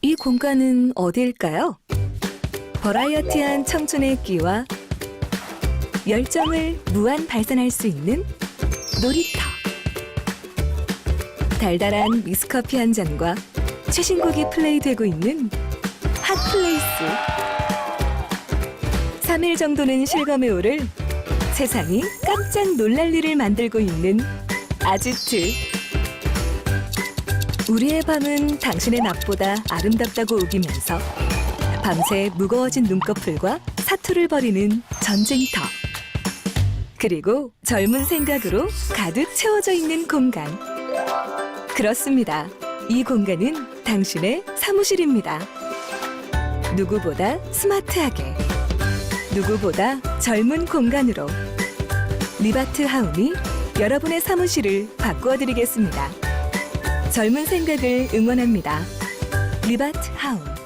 이 공간은 어디일까요? 버라이어티한 청춘의 끼와 열정을 무한 발산할 수 있는 놀이터. 달달한 믹스커피 한 잔과 최신곡이 플레이되고 있는 핫플레이스. 3일 정도는 실감해 오를 세상이 깜짝 놀랄 일을 만들고 있는 아지트. 우리의 밤은 당신의 낮보다 아름답다고 우기면서 밤새 무거워진 눈꺼풀과 사투를 벌이는 전쟁터. 그리고 젊은 생각으로 가득 채워져 있는 공간. 그렇습니다. 이 공간은 당신의 사무실입니다. 누구보다 스마트하게, 누구보다 젊은 공간으로 리바트 하움이 여러분의 사무실을 바꾸어 드리겠습니다. 젊은 생각을 응원합니다. 리바트 하움.